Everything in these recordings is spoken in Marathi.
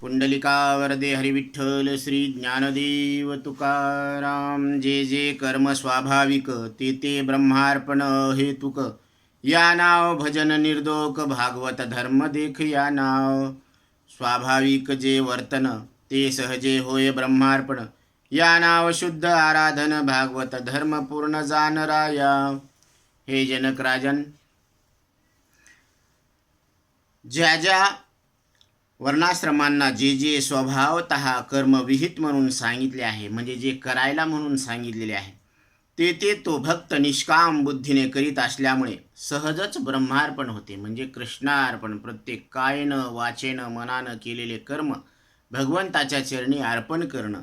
पुंडलिका वरदे हरिविठ्ठल श्री ज्ञानदेव तुकाराम. जे जे कर्म स्वाभाविक ते ते ब्रह्मार्पण हेतुक. या नाव भजन निर्दोक भागवत धर्म देख या नाव. स्वाभाविक जे वर्तन ते सहजे होय ब्रह्मार्पण. या नाव शुद्ध आराधन भागवत धर्म पूर्ण जाणराया हे जनक राजन ज्या ज्या वर्णाश्रमांना जे जे स्वभावत कर्मविहित म्हणून सांगितले आहे म्हणजे जे करायला म्हणून सांगितलेले आहे ते ते तो भक्त निष्काम बुद्धीने करीत असल्यामुळे सहजच ब्रह्मार्पण होते. म्हणजे कृष्णार्पण प्रत्येक कायनं वाचेनं मनानं केलेले कर्म भगवंताच्या चरणी अर्पण करणं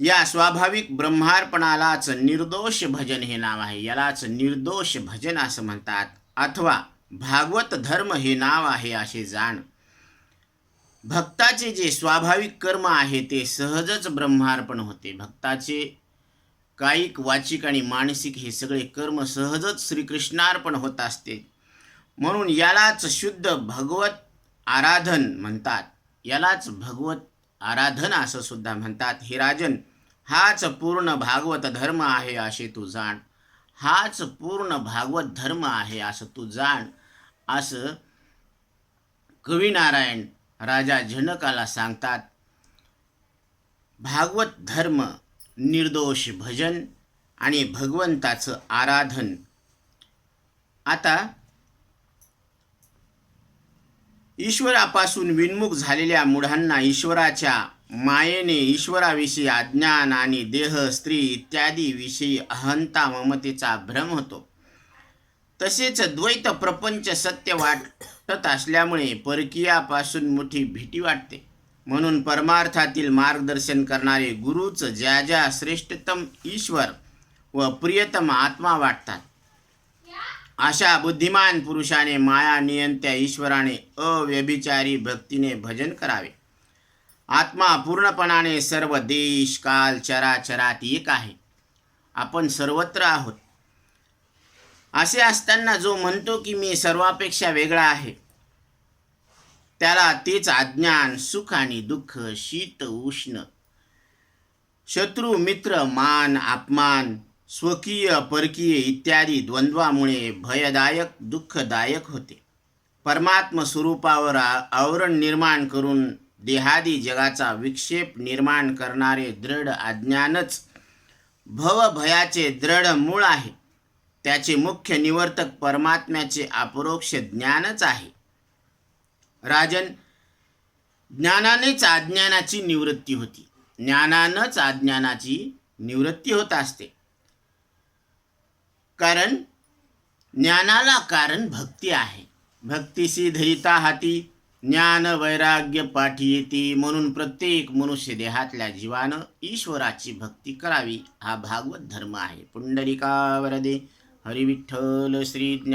या स्वाभाविक ब्रह्मार्पणालाच निर्दोष भजन हे नाव आहे. यालाच निर्दोष भजन असं म्हणतात. अथवा भागवत धर्म हे नाव आहे असे जाण भक्ताचे जे स्वाभाविक कर्म आहे ते सहजच ब्रह्मार्पण होते. भक्ताचे कायिक वाचिक आणि मानसिक हे सगळे कर्म सहजच श्रीकृष्णार्पण होत असते. म्हणून यालाच शुद्ध भगवत आराधन म्हणतात. यालाच भगवत आराधन असं सुद्धा म्हणतात. हे राजन हाच पूर्ण भागवत धर्म आहे असे तू जाण. हाच पूर्ण भागवत धर्म आहे असं तू जाण. असं कवीनारायण राजा जनकाला सांगतात भागवत धर्म निर्दोष भजन आणि भगवंताचं आराधन. आता ईश्वरापासून विन्मुख झालेल्या मुढांना ईश्वराच्या मायेने ईश्वराविषयी अज्ञान आणि देह स्त्री इत्यादी विषयी अहंता ममतेचा भ्रम होतो. तसेच द्वैत प्रपंच सत्य वाटत असल्यामुळे परकीयापासून मोठी भीती वाटते. म्हणून परमार्थातील मार्गदर्शन करणारे गुरुच ज्या ज्या श्रेष्ठतम ईश्वर व प्रियतम आत्मा वाटतात अशा बुद्धिमान पुरुषाने माया नियंत्या ईश्वराने अव्यभिचारी भक्तीने भजन करावे. आत्मा पूर्णपणाने सर्व देश काल चराचरात एक आहे. आपण सर्वत्र आहोत. असे असताना जो म्हणतो की मी सर्वापेक्षा वेगळा आहे त्याला तेच अज्ञान सुख आणि दुःख शीत उष्ण शत्रू मित्र मान अपमान स्वकीय परकीय इत्यादी द्वंद्वामुळे भयदायक दुःखदायक होते. परमात्म स्वरूपावर आ- आवरण निर्माण करून देहादी जगाचा विक्षेप निर्माण करणारे दृढ अज्ञानच भवभयाचे दृढ मूळ आहे. त्याचे मुख्य निवर्तक परमात्म्याचे अपरोक्ष ज्ञानच आहे. राजन ज्ञानानेच अज्ञानाची निवृत्ती होती. ज्ञानानंच अज्ञानाची निवृत्ती होत असते. कारण ज्ञानाला कारण भक्ती आहे. भक्तीशी धरिता हाती ज्ञान वैराग्य पाठी येते म्हणून प्रत्येक मनुष्य देहातल्या जीवानं ईश्वराची भक्ती करावी हा भागवत धर्म आहे. पुंडरिका वरदे हरिविठ्ठल श्री ज्ञान